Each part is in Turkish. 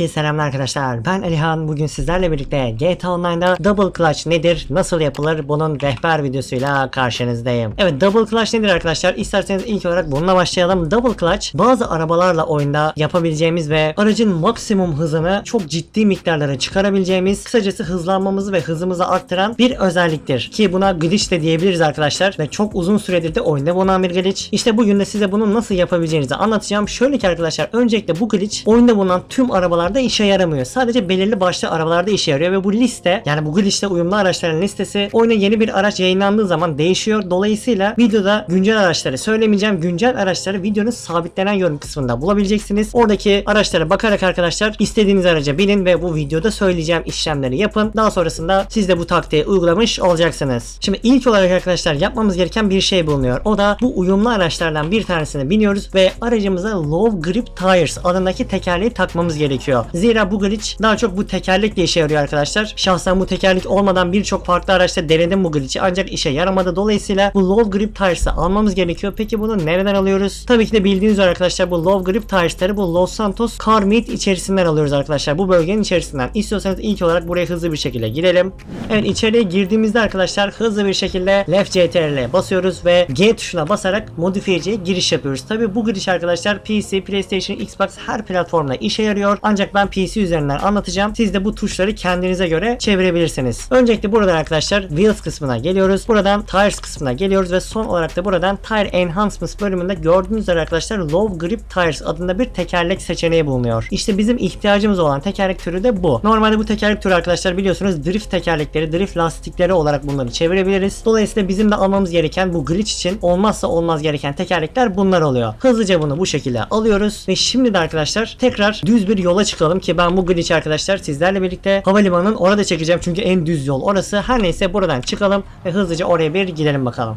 Herkese selamlar arkadaşlar. Ben Alihan. Bugün sizlerle birlikte GTA Online'da Double Clutch nedir, nasıl yapılır bunun rehber videosuyla karşınızdayım. Evet Double Clutch nedir arkadaşlar? İsterseniz ilk olarak bununla başlayalım. Double Clutch bazı arabalarla oyunda yapabileceğimiz ve aracın maksimum hızını çok ciddi miktarlara çıkarabileceğimiz, kısacası hızlanmamızı ve hızımızı arttıran bir özelliktir. Ki buna glitch de diyebiliriz arkadaşlar ve çok uzun süredir de oyunda bulunan bir glitch. İşte bugün de size bunu nasıl yapabileceğinizi anlatacağım. Şöyle ki arkadaşlar öncelikle bu glitch oyunda bulunan tüm arabalarda işe yaramıyor. Sadece belirli başlı arabalarda işe yarıyor ve bu liste yani bu glitch'te uyumlu araçların listesi oyuna yeni bir araç yayınlandığı zaman değişiyor. Dolayısıyla videoda güncel araçları söylemeyeceğim. Güncel araçları videonun sabitlenen yorum kısmında bulabileceksiniz. Oradaki araçlara bakarak arkadaşlar istediğiniz araca binin ve bu videoda söyleyeceğim işlemleri yapın. Daha sonrasında siz de bu taktiği uygulamış olacaksınız. Şimdi ilk olarak arkadaşlar yapmamız gereken bir şey bulunuyor. O da bu uyumlu araçlardan bir tanesine biniyoruz ve aracımıza Low Grip Tires adındaki tekerleği takmamız gerekiyor. Zira bu glitch daha çok bu tekerlekle işe yarıyor arkadaşlar. Şahsen bu tekerlek olmadan birçok farklı araçta denedim bu glitch'i ancak işe yaramadı. Dolayısıyla bu Low Grip Tires'ı almamız gerekiyor. Peki bunu nereden alıyoruz? Tabii ki de bildiğiniz üzere arkadaşlar bu Low Grip Tires'ları bu Los Santos Car Meet içerisinden alıyoruz arkadaşlar. Bu bölgenin içerisinden. İstiyorsanız ilk olarak buraya hızlı bir şekilde girelim. Evet içeriye girdiğimizde arkadaşlar hızlı bir şekilde Left CTRL'e basıyoruz ve G tuşuna basarak modifiyeciye giriş yapıyoruz. Tabii bu giriş arkadaşlar PC, PlayStation, Xbox her platformda işe yarıyor. Ancak ben PC üzerinden anlatacağım. Siz de bu tuşları kendinize göre çevirebilirsiniz. Öncelikle buradan arkadaşlar Wheels kısmına geliyoruz. Buradan Tires kısmına geliyoruz ve son olarak da buradan Tire Enhancements bölümünde gördüğünüz üzere arkadaşlar Low Grip Tires adında bir tekerlek seçeneği bulunuyor. İşte bizim ihtiyacımız olan tekerlek türü de bu. Normalde bu tekerlek türü arkadaşlar biliyorsunuz drift tekerlekleri, drift lastikleri olarak bunları çevirebiliriz. Dolayısıyla bizim de almamız gereken bu glitch için olmazsa olmaz gereken tekerlekler bunlar oluyor. Hızlıca bunu bu şekilde alıyoruz ve şimdi de arkadaşlar tekrar düz bir yola çıkalım ki ben bu glitch arkadaşlar sizlerle birlikte havalimanının orada çekeceğim çünkü en düz yol orası. Her neyse buradan çıkalım ve hızlıca oraya bir gidelim bakalım.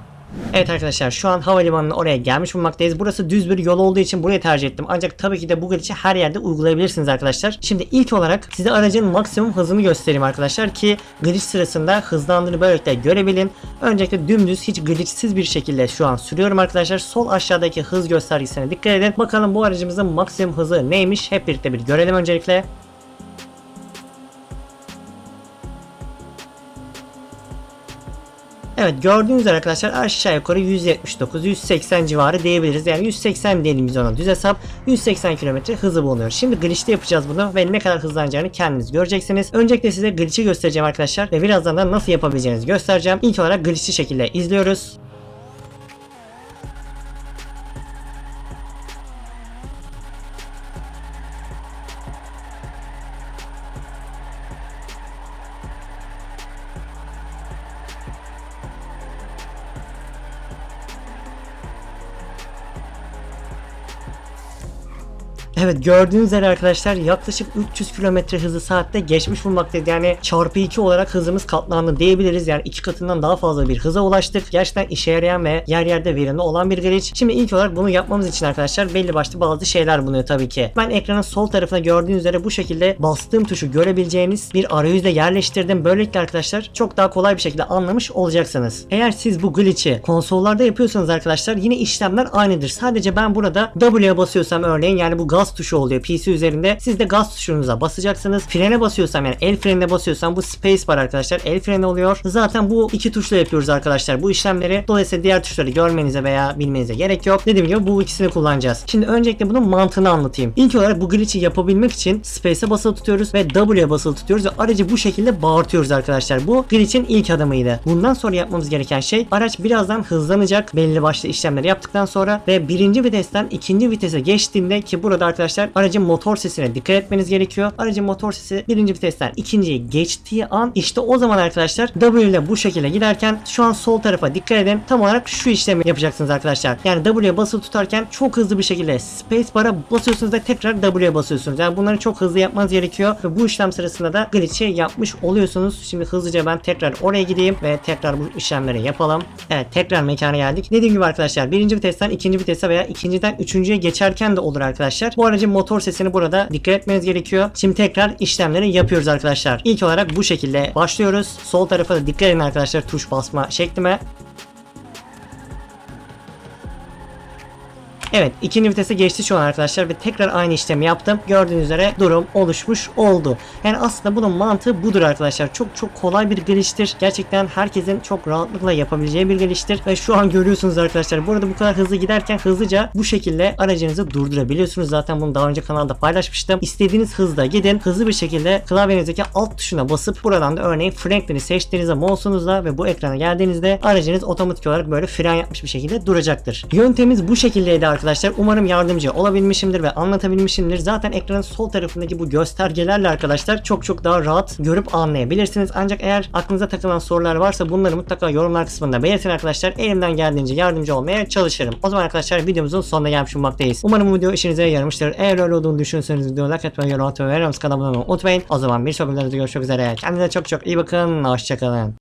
Evet arkadaşlar şu an havalimanının oraya gelmiş bulunmaktayız. Burası düz bir yol olduğu için burayı tercih ettim. Ancak tabii ki de bu glitch'i her yerde uygulayabilirsiniz arkadaşlar. Şimdi ilk olarak size aracın maksimum hızını göstereyim arkadaşlar ki glitch sırasında hızlandığını böylelikle görebilin. Öncelikle dümdüz hiç glitchsiz bir şekilde şu an sürüyorum arkadaşlar. Sol aşağıdaki hız göstergesine dikkat edin. Bakalım bu aracımızın maksimum hızı neymiş? Hep birlikte bir görelim öncelikle. Evet gördüğünüz üzere arkadaşlar aşağı yukarı 179-180 civarı diyebiliriz. Yani 180 diyelim biz ona düz hesap. 180 km hızı bulunuyor. Şimdi glitch'te yapacağız bunu ve ne kadar hızlanacağını kendiniz göreceksiniz. Öncelikle size glitch'i göstereceğim arkadaşlar ve birazdan da nasıl yapabileceğinizi göstereceğim. İlk olarak glitch'i şekilde izliyoruz. Evet gördüğünüz üzere arkadaşlar yaklaşık 300 km hızı saatte geçmiş bulunmaktayız. Yani çarpı 2 olarak hızımız katlandı diyebiliriz. Yani iki katından daha fazla bir hıza ulaştık. Gerçekten işe yarayan ve yer yerde verimli olan bir glitch. Şimdi ilk olarak bunu yapmamız için arkadaşlar belli başlı bazı şeyler bulunuyor tabii ki. Ben ekranın sol tarafına gördüğünüz üzere bu şekilde bastığım tuşu görebileceğiniz bir arayüzle yerleştirdim. Böylelikle arkadaşlar çok daha kolay bir şekilde anlamış olacaksınız. Eğer siz bu glitch'i konsollarda yapıyorsanız arkadaşlar yine işlemler aynıdır. Sadece ben burada W'ye basıyorsam örneğin yani bu gaz tuşu oluyor PC üzerinde. Siz de gaz tuşunuza basacaksınız. Frene basıyorsam yani el frenine basıyorsam bu space bar arkadaşlar. El freni oluyor. Zaten bu iki tuşla yapıyoruz arkadaşlar bu işlemleri. Dolayısıyla diğer tuşları görmenize veya bilmenize gerek yok. Dediğim gibi bu ikisini kullanacağız. Şimdi öncelikle bunun mantığını anlatayım. İlk olarak bu glitch'i yapabilmek için space'e basılı tutuyoruz ve W'ye basılı tutuyoruz ve aracı bu şekilde bağırtıyoruz arkadaşlar. Bu glitch'in ilk adımıydı. Bundan sonra yapmamız gereken şey araç birazdan hızlanacak belli başlı işlemleri yaptıktan sonra ve birinci vitesten ikinci vitese geçtiğinde ki burada arkadaşlar aracın motor sesine dikkat etmeniz gerekiyor. Aracın motor sesi birinci vitesten ikinciye geçtiği an işte o zaman arkadaşlar W ile bu şekilde giderken şu an sol tarafa dikkat edin. Tam olarak şu işlemi yapacaksınız arkadaşlar. Yani W'ye basılı tutarken çok hızlı bir şekilde space bar'a basıyorsunuz ve tekrar W'ye basıyorsunuz. Yani bunları çok hızlı yapmanız gerekiyor ve bu işlem sırasında da glitch'i yapmış oluyorsunuz. Şimdi hızlıca ben tekrar oraya gideyim ve tekrar bu işlemleri yapalım. Evet tekrar mekana geldik. Dediğim gibi arkadaşlar birinci vitesten ikinci vitese veya ikinciden üçüncüye geçerken de olur arkadaşlar. Bu aracın motor sesini burada dikkat etmeniz gerekiyor. Şimdi tekrar işlemleri yapıyoruz arkadaşlar. İlk olarak bu şekilde başlıyoruz. Sol tarafa da dikkat edin arkadaşlar tuş basma şeklime. Evet ikinci vitese geçti şu an arkadaşlar ve tekrar aynı işlemi yaptım. Gördüğünüz üzere durum oluşmuş oldu. Yani aslında bunun mantığı budur arkadaşlar. Çok çok kolay bir geliştir. Gerçekten herkesin çok rahatlıkla yapabileceği bir geliştir. Ve şu an görüyorsunuz arkadaşlar. Burada bu kadar hızlı giderken hızlıca bu şekilde aracınızı durdurabiliyorsunuz. Zaten bunu daha önce kanalda paylaşmıştım. İstediğiniz hızda gidin. Hızlı bir şekilde klavyenizdeki alt tuşuna basıp buradan da örneğin Franklin'i seçtiğinizde mouse'unuzla ve bu ekrana geldiğinizde aracınız otomatik olarak böyle fren yapmış bir şekilde duracaktır. Yöntemimiz bu şekildeydi arkadaşlar. Umarım yardımcı olabilmişimdir ve anlatabilmişimdir. Zaten ekranın sol tarafındaki bu göstergelerle arkadaşlar çok çok daha rahat görüp anlayabilirsiniz. Ancak eğer aklınıza takılan sorular varsa bunları mutlaka yorumlar kısmında belirtin arkadaşlar. Elimden geldiğince yardımcı olmaya çalışırım. O zaman arkadaşlar videomuzun sonuna gelmiş bulunmaktayız. Umarım bu video işinize yaramıştır. Eğer öyle olduğunu düşünürseniz videoyu like atmayı, yorum atmayı ve abone olmayı unutmayın. O zaman bir sonraki videoda görüşmek üzere. Kendinize çok çok iyi bakın. Hoşçakalın.